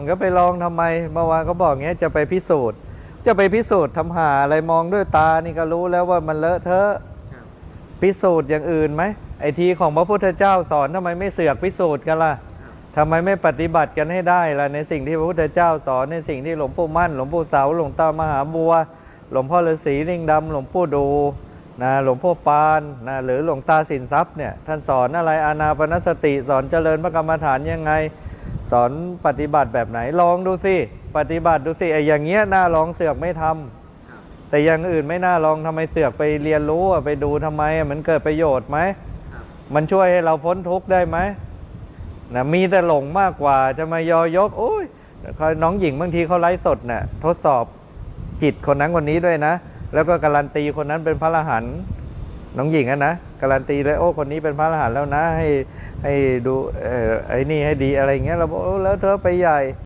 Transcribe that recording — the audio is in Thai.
ผมก็ไปลองทำไมเมื่อวานก็บอกเงี้ยจะไปพิสูจน์ จะไปพิสูจน์ทำหาอะไรมองด้วยตานี่ก็รู้แล้วว่ามันเลอะเทอะครับพิสูจน์อย่างอื่นไหมไอทีของพระพุทธเจ้าสอนทำไมไม่เสือกพิสูจน์กันล่ะครับทำไมไม่ปฏิบัติกันให้ได้ล่ะในสิ่งที่พระพุทธเจ้าสอนในสิ่งที่หลวงปู่มั่น หลวงปู่เสาหลวงตามหาบัว หลวงพ่อฤาษีลิงดำหลวงปู่ดูนะหลวงพ่อปานนะหรือหลวงตาสินทรัพย์เนี่ยท่านสอนอะไรอานาปนสติสอนเจริญพระกรรมฐานยังไง สอนปฏิบัติแบบไหน ลองดูสิ ปฏิบัติดูสิไอ้อย่างเงี้ยน่าลองเสือกไม่ทำครับแต่อย่างอื่นไม่น่าลองทำไมเสือกไปเรียนรู้อะไปดูทำไมอะมันเกิดประโยชน์ไหมครับมันช่วยให้เราพ้นทุกข์ได้ไหมนะมีแต่หลงมากกว่าจะมายอยกโอ้ยน้องหญิงบางทีเขาไลฟ์สดน่ะทดสอบจิตคนนั้นคนนี้ด้วยนะ แล้วก็การันตีคนนั้นเป็นพระอรหันต์ น้องหญิงอะนะการันตีเลยโอ้คนนี้เป็นพระอรหันต์แล้วนะให้ให้ดูไอ้นี่ให้ดีอะไรอย่างเงี้ยเราบอกแล้วเธอไปใหญ่